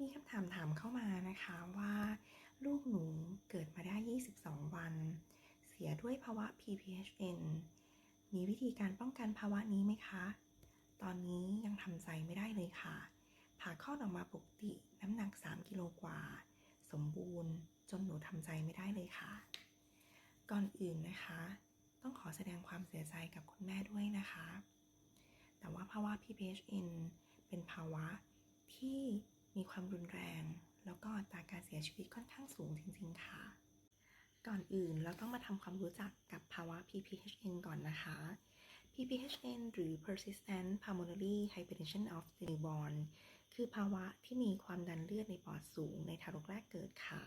มีคำถามถามเข้ามานะคะว่า ลูกหนูเกิดมาได้ 22 วัน เสียด้วยภาวะ PPHN มีวิธีการป้องกันภาวะนี้ไหมคะ ตอนนี้ยังทำใจไม่ได้เลยค่ะ ผ่าคลอออกมาปกติน้ำหนัก 3 กิโลกว่า สมบูรณ์จนหนูทำใจไม่ได้เลยค่ะ ก่อนอื่นนะคะ ต้องขอแสดงความเสียใจกับคุณแม่ด้วยนะคะ แต่ว่าภาวะ PPHN เป็นภาวะที่ มีความรุนแรง แล้วก็อัตราการเสียชีวิตค่อนข้างสูงจริง ๆ ค่ะ ก่อนอื่นเราต้องมาทำความรู้จักกับภาวะ PPHN ก่อนนะคะ PPHN หรือ persistent pulmonary hypertension of the newborn คือภาวะที่มีความดันเลือดในปอดสูงในทารกแรกเกิดค่ะ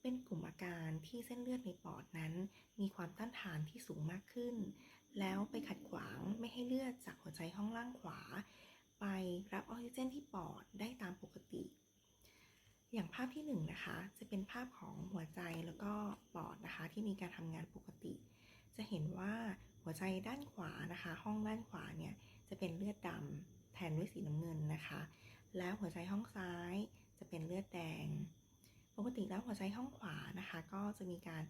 เป็นกลุ่มอาการที่เส้นเลือดในปอดนั้น มีความต้านทานที่สูงมากขึ้น แล้วไปขัดขวางไม่ให้เลือดจากหัวใจห้องล่างขวา ไปรับออกซิเจนที่ปอดได้ตามปกติ อย่างภาพที่1นงนะคะจะเป็นภาพของหัวใจแล้วก็ปอดนะคะที่มีการทำงานปกติ จะเห็นว่าหัวใจด้านขวานะคะ ห้องด้านขวาเนี่ยจะเป็นเลือดดำแทนด้วยสีน้ำเงินนะคะ แล้วหัวใจห้องซ้ายจะเป็นเลือดแดง ปกติแล้วหัวใจห้องขวานะคะ ก็จะมีการ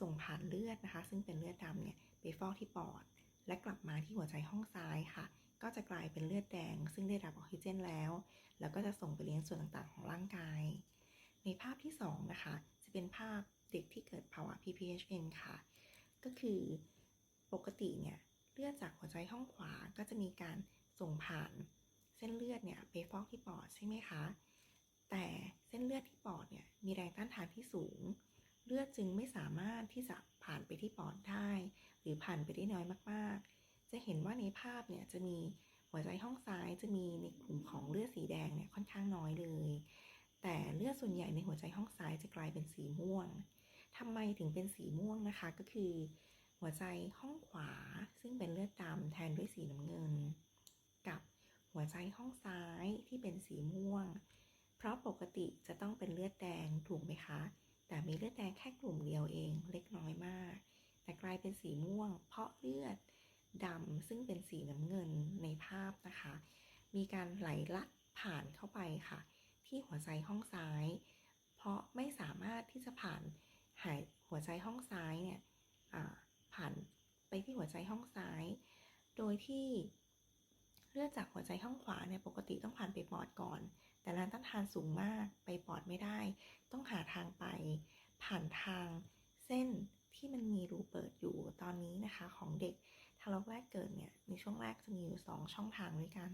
ส่งผ่านเลือดนะคะ ซึ่งเป็นเลือดดำเนี่ยไปฟอกที่ปอด และกลับมาที่หัวใจห้องซ้ายค่ะ ก็จะกลายเป็นเลือดแดง ซึ่งได้รับออกซิเจนแล้ว แล้วก็จะส่งไปเลี้ยงส่วนต่างๆ ของร่างกาย ในภาพที่2นะคะจะเป็นภาพเด็กที่เกิดภาวะ PPHN ค่ะ ก็คือปกติเนี่ยเลือดจากหัวใจห้องขวาก็จะมีการส่งผ่านเส้นเลือดเนี่ยไปฟอกที่ปอดใช่ไหมคะ แต่เส้นเลือดที่ปอดเนี่ยมีแรงต้านทานที่สูง เลือดจึงไม่สามารถที่จะผ่านไปที่ปอดได้ หรือผ่านไปได้น้อยมากๆ จะเห็นว่าในภาพเนี่ยจะมีหัวใจห้องซ้ายจะมีในกลุ่มของเลือดสีแดงเนี่ยค่อนข้างน้อยเลย แต่เลือดส่วนใหญ่ในหัวใจห้องซ้ายจะกลายเป็นสีม่วงทำไมถึงเป็นสีม่วงนะคะก็คือ หัวใจห้องขวาซึ่งเป็นเลือดดำแทนด้วยสีน้ำเงิน กับหัวใจห้องซ้ายที่เป็นสีม่วง เพราะปกติจะต้องเป็นเลือดแดงถูกไหมคะ แต่มีเลือดแดงแค่กลุ่มเดียวเองเล็กน้อยมาก แต่กลายเป็นสีม่วง เพราะเลือด ดำซึ่งเป็นสีน้ำเงินในภาพนะคะ มีการไหลลัดผ่านเข้าไปค่ะ ที่หัวใจห้องซ้าย เพราะไม่สามารถที่จะผ่านหายหัวใจห้องซ้ายเนี่ยผ่านไปที่หัวใจห้องซ้าย โดยที่เลือดจากหัวใจห้องขวาเนี่ยปกติต้องผ่านไปปอดก่อน แต่แรงต้านทานสูงมากไปปอดไม่ได้ ต้องหาทางไป ผ่านทางเส้นที่มันมีรูเปิดอยู่ตอนนี้นะคะของเด็ก ทารกแรกเกิดเนี่ยในช่วงแรกจะมีอยู่ 2 ช่องทางด้วยกัน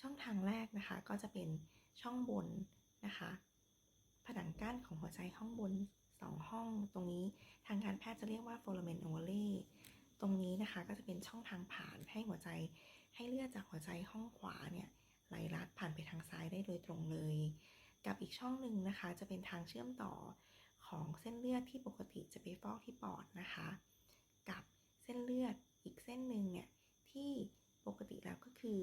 ช่องทางแรกนะคะก็จะเป็นช่องบนนะคะผนังกั้นของหัวใจห้องบน 2 ห้อง ตรงนี้ทางการแพทย์จะเรียกว่าโฟลาเมนโอเล่ตรงนี้นะคะก็จะเป็นช่องทางผ่านให้หัวใจให้เลือดจากหัวใจห้องขวาเนี่ยไหลลัดผ่านไปทางซ้ายได้โดยตรงเลย กับอีกช่องหนึ่งนะคะจะเป็นทางเชื่อมต่อของเส้นเลือดที่ปกติจะไปฟอกที่ปอดนะคะ กับเส้นเลือด อีกเส้นหนึ่งเนี่ยที่ปกติแล้วก็คือ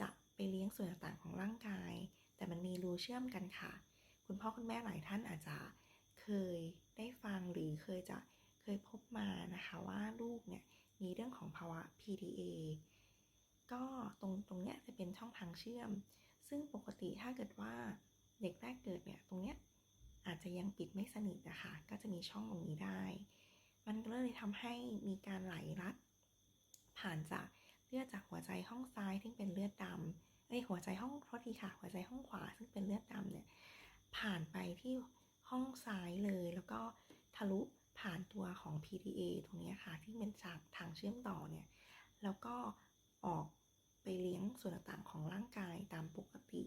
จะไปเลี้ยงส่วนต่างๆของร่างกาย แต่มันมีรูเชื่อมกันค่ะ คุณพ่อคุณแม่หลายท่านอาจจะเคยได้ฟังหรือเคยจะเคยพบมานะคะว่าลูกเนี่ยมีเรื่องของภาวะ PDA ก็ตรงตรงเนี้ยจะเป็นช่องทางเชื่อม ซึ่งปกติถ้าเกิดว่าเด็กแรกเกิดเนี่ยตรงเนี้ยอาจจะยังปิดไม่สนิทนะคะ ก็จะมีช่องตรงนี้ได้ มันก็เลยทำให้มีการไหลรัด ผ่านจากเลือดจากหัวใจห้องซ้ายที่เป็นเลือดดำเอ้ยหัวใจห้องโทษทีค่ะ หัวใจห้องขวาซึ่งเป็นเลือดดำเนี่ยผ่านไปที่ห้องซ้ายเลย แล้วก็ทะลุผ่านตัวของ PDA ตรงนี้ค่ะ ที่เป็นจากทางเชื่อมต่อเนี่ย แล้วก็ออกไปเลี้ยงส่วนต่างๆของร่างกายตามปกติ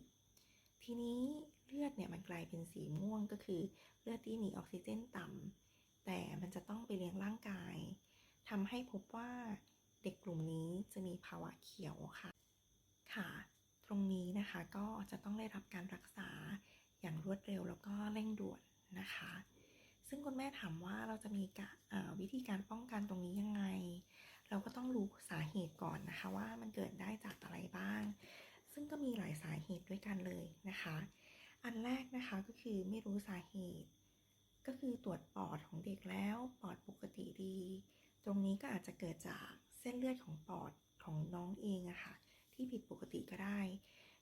ทีนี้เลือดเนี่ยมันกลายเป็นสีม่วงก็คือเลือดที่มีออกซิเจนต่ำแต่มันจะต้องไปเลี้ยงร่างกายทำให้พบว่า เด็กกลุ่มนี้จะมีภาวะเขียวค่ะ ค่ะ ตรงนี้นะคะก็จะต้องได้รับการรักษาอย่างรวดเร็วแล้วก็เร่งด่วนนะคะ ซึ่งคุณแม่ถามว่าเราจะมีวิธีการป้องกันตรงนี้ยังไง เราก็ต้องรู้สาเหตุก่อนนะคะว่ามันเกิดได้จากอะไรบ้าง ซึ่งก็มีหลายสาเหตุด้วยกันเลยนะคะ อันแรกนะคะก็คือไม่รู้สาเหตุก็คือตรวจปอดของเด็กแล้วปอดปกติดี ตรงนี้ก็อาจจะเกิดจาก ส้นเลือดของปอดของน้องเองอะค่ะ ที่ผิดปกติก็ได้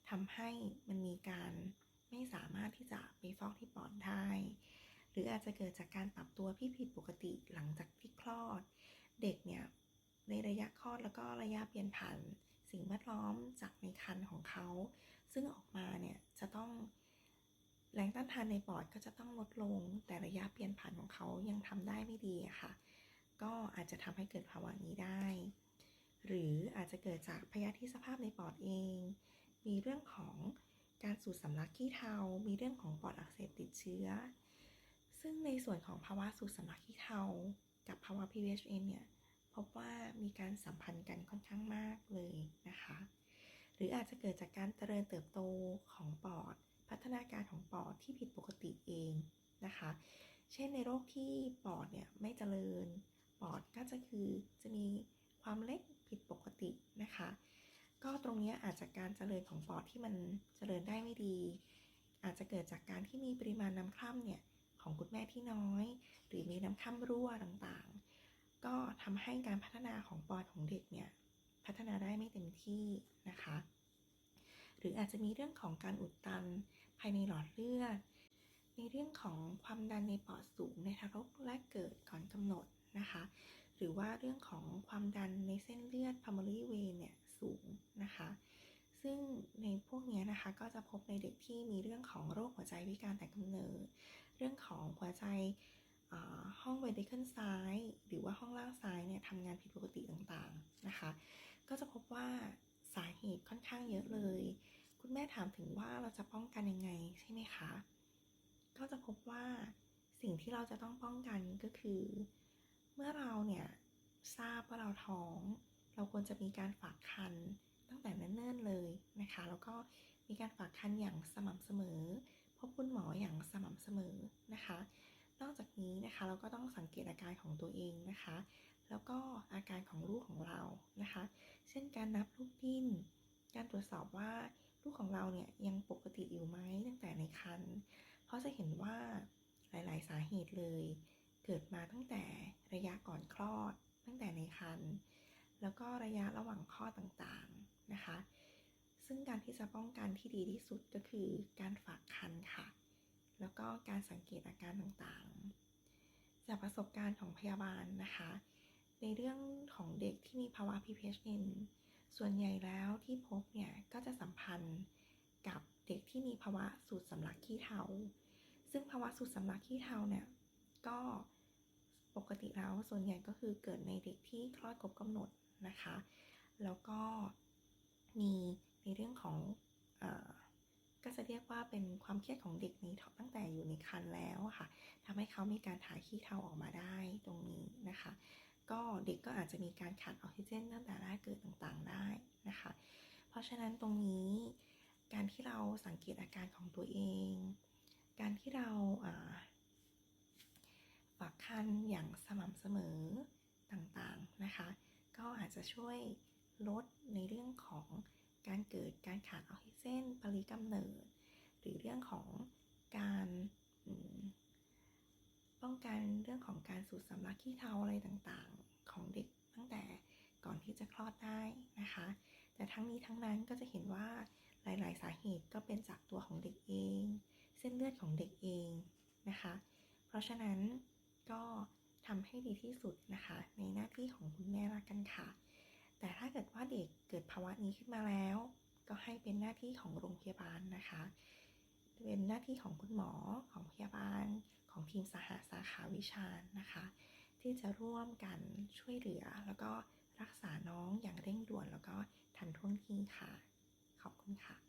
ทำให้มันมีการไม่สามารถที่จะไปฟอกที่ปอดได้ หรืออาจจะเกิดจากการปรับตัวที่ผิดปกติหลังจากที่คลอด เด็กเนี่ยในระยะคลอดแล้วก็ระยะเปลี่ยนผ่านสิ่งแวดล้อมจากในครรภ์ของเขา ซึ่งออกมาเนี่ยจะต้องแรงต้านทานในปอดก็จะต้องลดลง แต่ระยะเปลี่ยนผ่านของเขายังทำได้ไม่ดีอะค่ะ ก็อาจจะทำให้เกิดภาวะนี้ได้ หรืออาจจะเกิดจากพยาธิสภาพในปอดเอง มีเรื่องของการสูดสำลักขี้เทา มีเรื่องของปอดอักเสบติดเชื้อ ซึ่งในส่วนของภาวะสูดสำลักขี้เทา กับภาวะ PVHN เนี่ยพบว่ามีการสัมพันธ์กันค่อนข้างมากเลยนะคะ หรืออาจจะเกิดจากการเจริญเติบโตของปอด พัฒนาการของปอดที่ผิดปกติเองนะคะ เช่นในโรคที่ปอดเนี่ยไม่เจริญ อดก็จะคือจะมีความเล็กผิดปกตินะคะ ก็ตรงนี้อาจจะการเจริญของปอดที่มันเจริญได้ไม่ดี อาจจะเกิดจากการที่มีปริมาณน้ำคร่ำเนี่ยของคุณแม่ที่น้อย หรือมีน้ำคร่ำรั่วต่างๆ ก็ทำให้การพัฒนาของปอดของเด็กเนี่ยพัฒนาได้ไม่เต็มที่นะคะ หรืออาจจะมีเรื่องของการอุดตันภายในหลอดเลือด ในเรื่องของความดันในปอดสูงในทารกแรกเกิดก่อนกำหนด นะคะ หรือว่าเรื่องของความดันในเส้นเลือด primary vein เนี่ยสูงนะคะ ซึ่งในพวกนี้นะคะก็จะพบในเด็กที่มีเรื่องของโรคหัวใจวิการแต่กำเนิด เรื่องของหัวใจห้องเวดิเคิลซ้าย หรือว่าห้องล่างซ้ายเนี่ยทำงานผิดปกติต่างๆนะคะ ก็จะพบว่าสาเหตุค่อนข้างเยอะเลย คุณแม่ถามถึงว่าเราจะป้องกันยังไงใช่ไหมคะ ก็จะพบว่าสิ่งที่เราจะต้องป้องกันก็คือ เมื่อเราเนี่ยทราบว่าเราท้อง เราควรจะมีการฝากคันตั้งแต่เนิ่นๆเลยนะคะ แล้วก็มีการฝากคันอย่างสม่ำเสมอ พบคุณหมออย่างสม่ำเสมอนะคะ นอกจากนี้นะคะเราก็ต้องสังเกตอาการของตัวเองนะคะ แล้วก็อาการของลูกของเรานะคะ เช่นการนับลูกดิ้น การตรวจสอบว่าลูกของเราเนี่ยยังปกติอยู่ไหมตั้งแต่ในครรภ์เพราะจะเห็นว่าหลาย ๆ สาเหตุเลย เกิดมาตั้งแต่ระยะก่อนคลอด ตั้งแต่ในครรภ์แล้วก็ระยะระหว่างคลอดต่างๆนะคะ ซึ่งการที่จะป้องกันที่ดีที่สุดก็คือการฝากคันค่ะ แล้วก็การสังเกตอาการต่างๆ จากประสบการณ์ของพยาบาลนะคะ ในเรื่องของเด็กที่มีภาวะ PPHN ส่วนใหญ่แล้วที่พบเนี่ยก็จะสัมพันธ์กับเด็กที่มีภาวะสูดสำลักขี้เทาซึ่งภาวะสูดสำลักขี้เทาเนี่ยก็ ปกติแล้วส่วนใหญ่ก็คือเกิดในเด็กที่คลอดครบกำหนดนะคะ แล้วก็มีในเรื่องของอก็จะเรียกว่าเป็นความเครียดของเด็กนี้ตั้งแต่อยู่ในครรภ์แล้วค่ะทำให้เขามีการถ่ายขี้เทาออกมาได้ตรงนี้นะคะ ก็เด็กก็อาจจะมีการขาดออกซิเจนตั้งแต่แรกเกิดต่างๆได้นะคะ เพราะฉะนั้นตรงนี้การที่เราสังเกตอาการของตัวเอง การที่เรา ฝากคันอย่างสม่ำเสมอต่างๆนะคะ ก็อาจจะช่วยลดในเรื่องของการเกิดการขาดออกซิเจนปริกำเนิด หรือเรื่องของการป้องกันเรื่องของการสูดสำลักขี้เทาอะไรต่างๆ ของเด็กตั้งแต่ก่อนที่จะคลอดได้นะคะ แต่ทั้งนี้ทั้งนั้นก็จะเห็นว่าหลาย ๆ สาเหตุก็เป็นจากตัวของเด็กเอง เส้นเลือดของเด็กเองนะคะ เพราะฉะนั้น ก็ทำให้ดีที่สุดนะคะ ในหน้าที่ของคุณแม่ละกันค่ะ แต่ถ้าเกิดว่าเด็กเกิดภาวะนี้ขึ้นมาแล้ว ก็ให้เป็นหน้าที่ของโรงพยาบาลนะคะ เป็นหน้าที่ของคุณหมอของพยาบาล ของทีมสหาสาขาวิชานะคะ ที่จะร่วมกันช่วยเหลือ แล้วก็รักษาน้องอย่างเร่งด่วนแล้วก็ทันท่วงทีค่ะ ขอบคุณค่ะ